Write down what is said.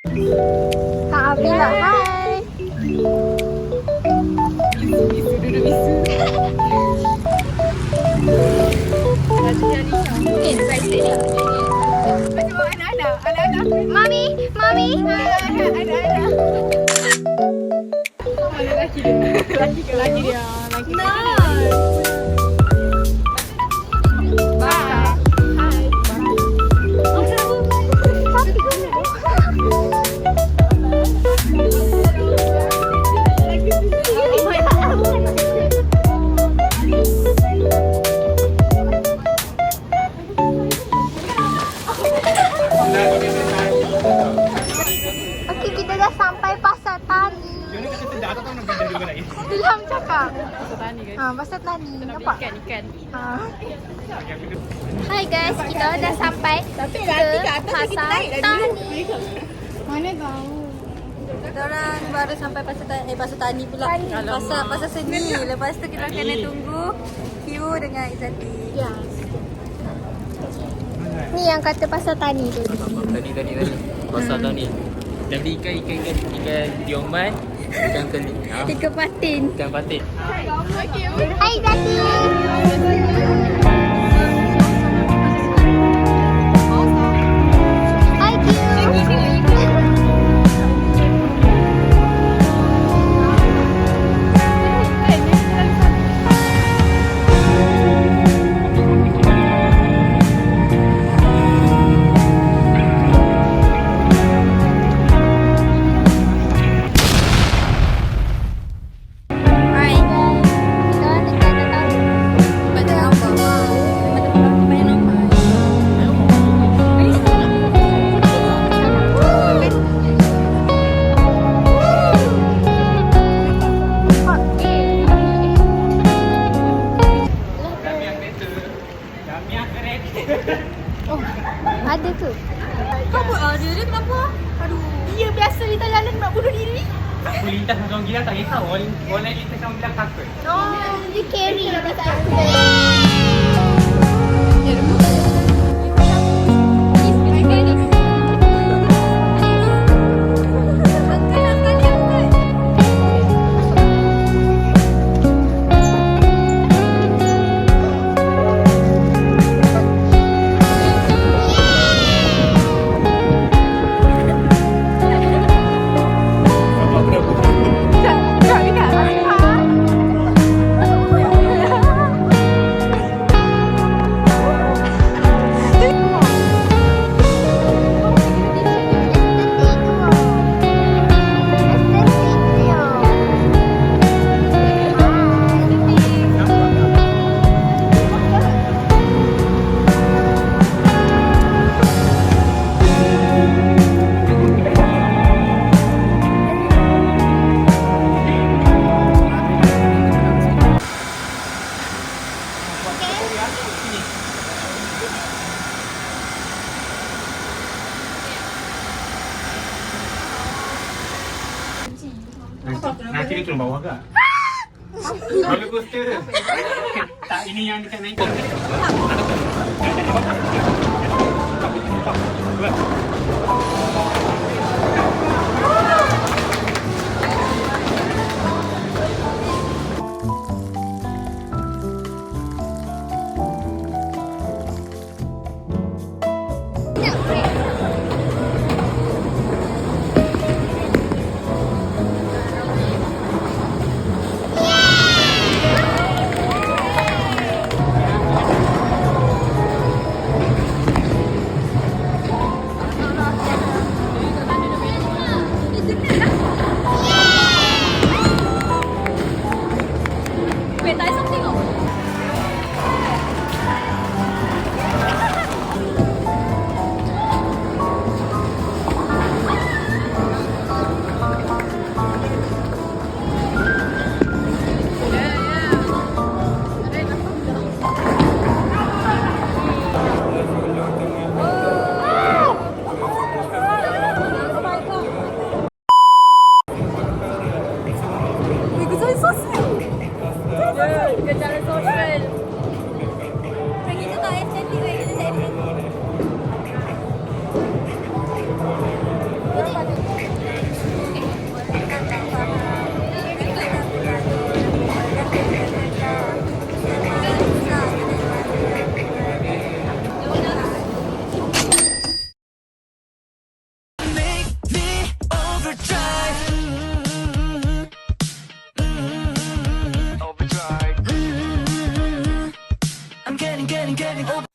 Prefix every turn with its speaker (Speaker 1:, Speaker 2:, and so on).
Speaker 1: Kak Abila, hai.
Speaker 2: Bisu bisu.
Speaker 1: Eh,
Speaker 2: bawa anak-anak. Anak-anak.
Speaker 1: Mami, mami.
Speaker 2: Anak-anak. Mana lelaki dia?
Speaker 1: Lelaki ke lelaki dia?
Speaker 2: Ke
Speaker 1: Bye. Ilham cakap. Pasal
Speaker 3: tani guys.
Speaker 1: Ha, pasar tani. Nampak? ikan,
Speaker 3: ikan.
Speaker 1: Ha. Hai guys, kita dah sampai ke pasar tani.
Speaker 2: Mana tahu.
Speaker 4: Kita orang baru sampai pasar tani, eh pasar tani pula.
Speaker 5: Pasar pasar
Speaker 4: seni. Lepas tu
Speaker 5: kita kena
Speaker 4: tunggu queue dengan Izzati.
Speaker 2: Ya.
Speaker 1: Ni yang kata pasar tani tu. Tadi
Speaker 5: tadi tadi Pasal tadi Dah beli ikan ikan ikan Ikan dioman Ikan keli ha?
Speaker 1: Tiga patin.
Speaker 5: Ikan patin
Speaker 1: Hai Zati.
Speaker 4: Dia dia kenapa? Aduh.
Speaker 2: Dia biasa di jalan nak bunuh diri. Aku
Speaker 4: lintas dengan orang gila tak kisah Orang, orang lain lintas orang gila takut
Speaker 1: Oh, dia carry dekat Nanti
Speaker 4: Nanti dia turun bawah ke? Roller coaster. Tak, ini yang dekat naik tak, tak, tak, tak, tak, tak, tak, tak, tak, tak, tak, tak, tak, tak, tak, tak, tak, tak getting over